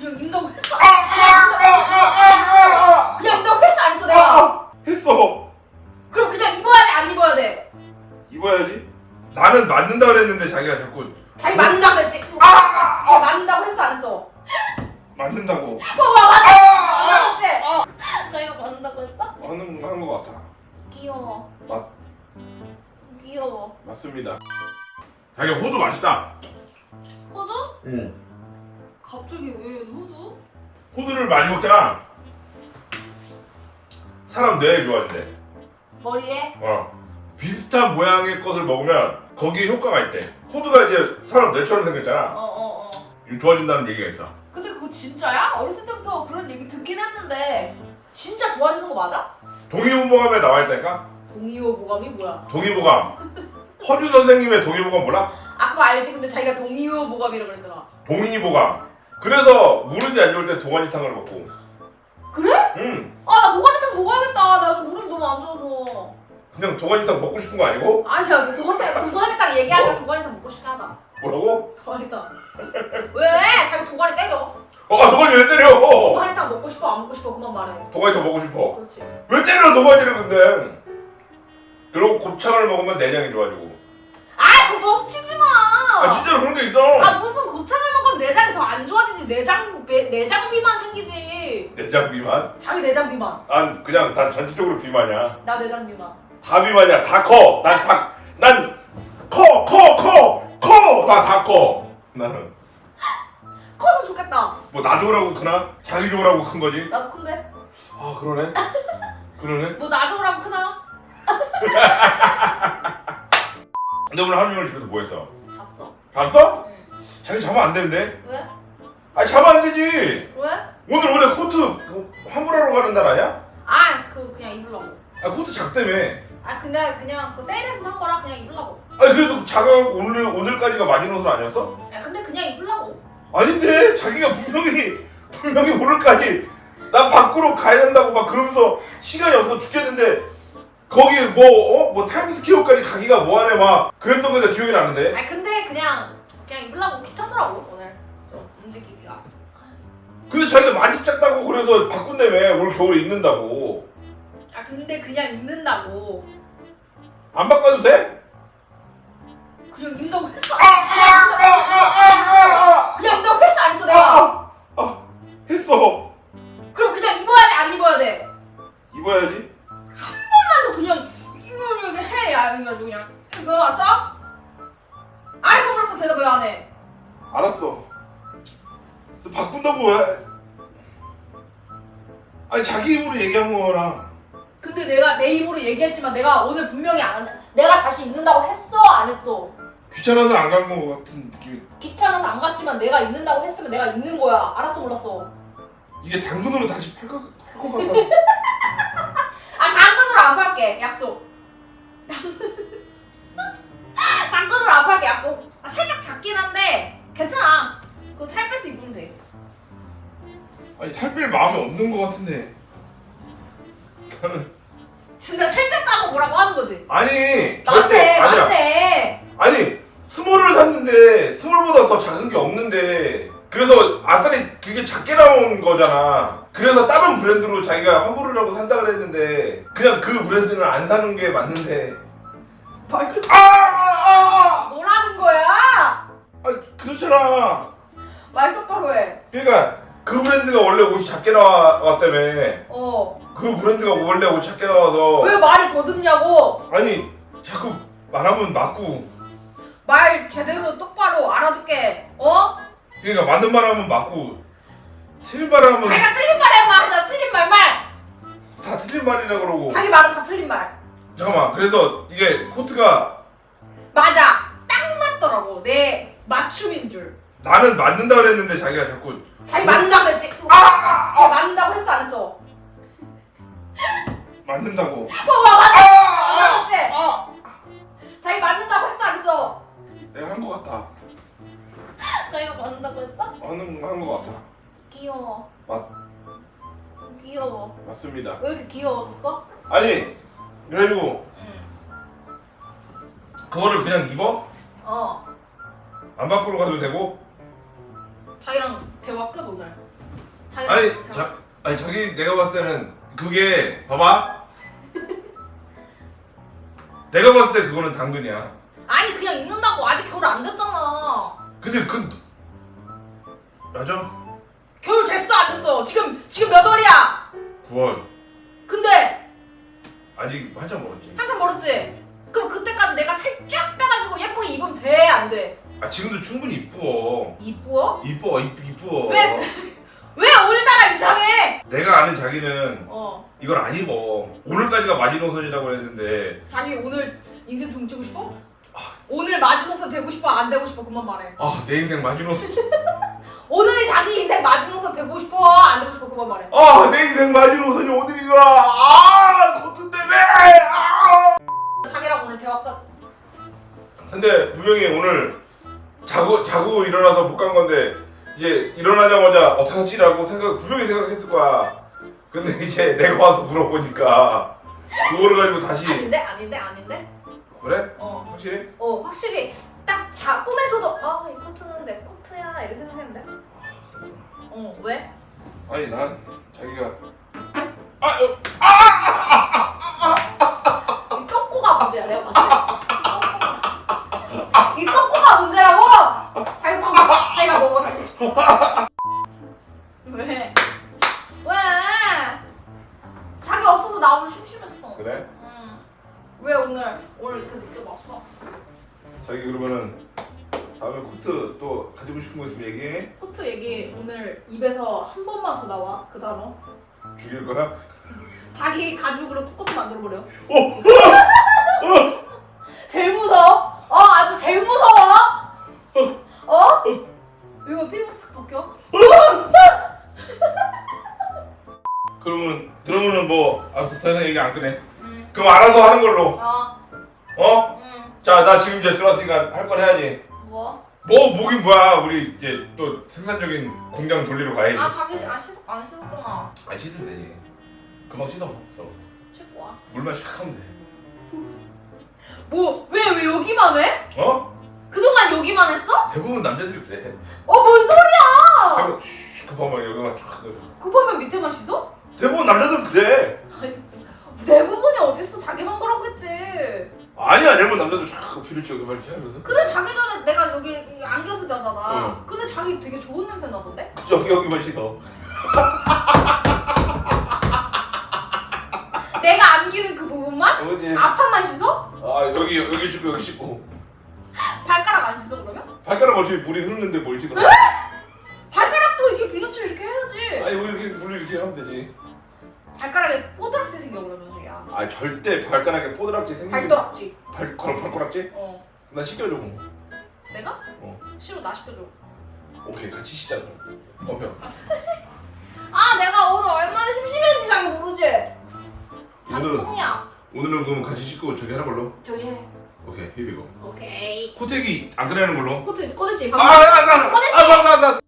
그냥 인다고 했어. 그냥 인다고 했어 안 했어 내가. 했어. 그럼 그냥 입어야 돼 안 입어야 돼? 입어야지. 나는 맞는다 그랬는데 자기가 자꾸 자기 맞는다 그랬지. 아, 맞는다고 했어 안 했어? 맞는다고. 봐봐 맞다. 맞지? 자기가 맞는다고 했어? 하는 하는 것 같아. 귀여워. 맞 귀여워. 맞습니다. 자기가 호두 맛있다. 호두? 응. 갑자기 왜 호두? 호두를 많이 먹잖아. 사람 뇌에 좋아진대. 머리에? 어. 비슷한 모양의 것을 먹으면 거기에 효과가 있대. 호두가 이제 사람 뇌처럼 생겼잖아. 어어 어. 좋아진다는 얘기가 있어. 근데 그거 진짜야? 어렸을 때부터 그런 얘기 듣긴 했는데 진짜 좋아지는 거 맞아? 동의보감에 나와 있다니까? 동의호 모감이 뭐야? 동의보감. 허주 선생님의 동의보감 몰라? 아 그거 알지? 근데 자기가 동의호 모감이라고 그랬잖아. 동의보감. 그래서 무릎이 안 좋을 때 동아리탕을 먹고. 그래? 응. 아 나 도가니탕 먹어야겠다. 나 지금 무릎이 너무 안 좋아서. 그냥 동아리탕 먹고 싶은 거 아니고? 아니야 도가니탕 도가니탕 얘기하니까 도가니탕 먹고 싶다 하다. 뭐라고? 도가니탕. 왜? 자기 도가니 때려. 어, 아, 동아리 왜 때려? 도가니탕 먹고 싶어 안 먹고 싶어 그만 말해. 동아리탕 먹고 싶어. 그렇지. 왜 때려 동아리를 근데? 그리고 곱창을 먹으면 내장이 좋아지고. 아 그거 먹지지 마. 아 진짜로 그런 게 있어. 아 무슨 곱창을 먹으면 내장이 더 안 좋아지지 내장 내, 내장 비만 생기지 내장 비만? 자기 내장 비만 난 그냥 난 전체적으로 비만이야. 나 내장 비만 다 비만이야. 다 커. 난 다, 난 커, 커, 커, 커. 나다 커. 나는 커서 좋겠다 뭐 나 좋으라고 크나? 자기 좋으라고 큰 거지? 나도 큰데 아 그러네. 그러네. 뭐나 좋으라고 크나? 근데 오늘 하루 종일 집에서 뭐 했어? 잤어? 응 자기 자면 안 되는데? 왜? 아니 자면 안 되지. 왜? 오늘 원래 코트 그 환불하러 가는 날 아니야? 아 그거 그냥 입으려고 아 코트 작다며. 아 근데 그냥 그 세일해서 산 거라 그냥 입으려고 아니 그래도 자가 오늘 오늘까지가 옷은 아니었어? 야 근데 그냥 입으려고 아닌데 자기가 분명히 분명히 오늘까지 나 밖으로 가야 된다고 막 그러면서 시간이 없어 죽겠는데 거기 뭐 어? 뭐 타임스퀘어까지 가기가 뭐하네 막. 그랬던 게나 기억이 나는데. 아 근데 그냥 그냥 입으려고 귀찮더라고 오늘. 좀 움직이기가. 근데 자기가 많이 작다고 그래서 바꾼다며. 올 겨울에 입는다고. 아 근데 그냥 입는다고. 안 바꿔도 돼? 그냥 입는다고 했어. 그냥 너 바꾼다고 왜 아니 자기 입으로 얘기한 거라 근데 내가 내 입으로 얘기했지만 내가 오늘 분명히 안 내가 다시 입는다고 했어? 안 했어? 귀찮아서 안 간 거 같은 느낌이. 귀찮아서 안 갔지만 내가 입는다고 했으면 내가 입는 거야. 알았어 몰랐어. 이게 당근으로 다시 팔것 팔것 같아. 아 당근으로 안 팔게 약속. 당근으로 안 팔게 약속. 아, 살짝 작긴 한데 괜찮아 그거 살 빼서 입으면 돼. 아니 살 뺄 마음이 없는 것 같은데. 나는 진짜 살짝 따고 뭐라고 하는 거지? 아니 맞네 아니야. 맞네. 아니 스몰을 샀는데 스몰보다 더 작은 게 없는데 그래서 아싸리 그게 작게 나온 거잖아. 그래서 다른 브랜드로 자기가 환불을 하고 산다 그랬는데 그냥 그 브랜드는 안 사는 게 맞는데. 말도 아, 아, 뭐라는 거야? 아, 아 그렇잖아 말 똑바로 해. 그러니까 그 브랜드가 원래 옷이 작게 나왔다며. 어. 그 브랜드가 원래 옷이 작게 나와서. 왜 말을 더듬냐고. 아니 자꾸 말하면 맞고. 말 제대로 똑바로 알아듣게. 어? 그러니까 맞는 말 하면 맞고. 틀린 말 하면 자기가 틀린 말 해봐. 하자 틀린 말 말. 다 틀린 말이라 그러고. 자기 말은 다 틀린 말. 잠깐만. 그래서 이게 코트가 맞아. 딱 맞더라고. 내 맞춤인 줄 나는 맞는다 그랬는데 자기가 자꾸 자기 맞는다 그랬지 아! 어, 맞는다고 했어 안 했어 맞는다고 봐봐 맞 아! 맞지? 어 자기 맞는다고 했어 안 했어 내가 한 거 같다 자기가 맞는다고 했어? 하는 한거 같아 귀여워 맞 귀여워 맞습니다 왜 이렇게 귀여워졌어? 아니 그래가지고 응. 그거를 그냥 입어? 어안 밖으로 가도 되고 자기랑 대화 끝 오늘. 자기랑 아니 대화. 자, 아니 자기 내가 봤을 때는 그게 봐봐 내가 봤을 때 그거는 당근이야 아니 그냥 있는다고 아직 겨울 안 됐잖아. 근데 그 맞아 겨울 됐어 안 됐어? 지금 지금 몇 월이야? 9월 근데 아직 한참 멀었지 한참 멀었지. 그럼 그때까지 내가 살쫙 빼가지고 예쁘게 입으면 돼 안 돼? 아 지금도 충분히 이쁘어 이쁘어? 이뻐 이쁘 이쁘어 왜? 왜 오늘따라 이상해? 내가 아는 자기는 어 이걸 안 입어 오늘까지가 마지노선이라고 했는데 자기 오늘 인생 종치고 싶어? 오늘 마지노선 되고 싶어 안 되고 싶어 그만 말해. 아 내 인생 마지노선 오늘이 자기 인생 마지노선 되고 싶어 안 되고 싶어 그만 말해. 아 내 인생 마지노선이 오늘이구나 아 코트 때문에 아 자기랑 오늘 대화 끝. 근데 분명히 오늘 자고 자고 일어나서 못 간 건데 이제 일어나자마자 어떡하지라고 생각 분명히 생각했을 거야. 근데 이제 내가 와서 물어보니까 그거를 가지고 다시 아닌데 아닌데 아닌데. 그래? 어. 확실히? 어 확실히 딱 자 꿈에서도 아 이 코트는 내 코트야 이렇게 생각했는데. 어 왜? 아니 난 자기가 아 어, 이 번만 더 나와 그 단어. 죽일 거야? 자기 가죽으로 코트 만들어 버려. 어! 제일 무서워. 어 아주 제일 무서워. 어? 이거 피부 싹 벗겨. 그러면 그러면은 뭐 알았어 더 이상 얘기 안 꺼내. 응. 그럼 알아서 하는 걸로. 어. 어? 응. 자 나 지금 이제 들어왔으니까 할 건 해야지. 뭐? 뭐 뭐긴 뭐야 우리 이제 또 생산적인 공장 돌리러 가야지 아 자기 아 씻, 안 씻었잖아. 안 씻으면 되지 금방 씻어 저거. 씻고 와. 물만 샥 하면 돼 뭐? 왜 왜 여기만 해? 어? 그동안 여기만 했어? 대부분 남자들이 그래 어 뭔 소리야? 그리고 슉 급하면 여기만 쫙 급하면 밑에만 씻어? 대부분 남자들은 그래 대부분이 어딨어 자기 방 그러겠지. 아니야 대부분 남자들 쫙 피를 치고 막 이렇게 하면서 근데 자기 전 여기 이 안경 쓰자잖아. 응. 근데 자기 되게 좋은 냄새 나던데? 여기 여기만 씻어 내가 안기는 그 부분만? 그거지 앞판만 씻어? 아 여기 여기 씻고 여기 씻고 발가락 안 씻어 그러면? 발가락 어차피 물이 흐르는데 뭘 씻어 발가락도 이렇게 비누칠 이렇게 해야지. 아니 왜 이렇게 물을 이렇게 하면 되지 발가락에 뽀드락지 생겨 그러면 자기야. 아 절대 발가락에 뽀드락지 생기는 발도락지. 발 그럼 발가락지? 어. 나 씻겨줘 뭐. 내가? 어. 싫어 나 시켜줘. 오케이 같이 시작. 어 형. 아 내가 오늘 얼마나 심심했는지 자기 모르지. 자기 오늘은- 오늘은 그럼 같이 씻고 저기 하는 걸로. 저기 해. 오케이 히비고. 오케이. 코텍이 안 그래는 걸로. 코트 꺼냈지 방금. 아아아아아아아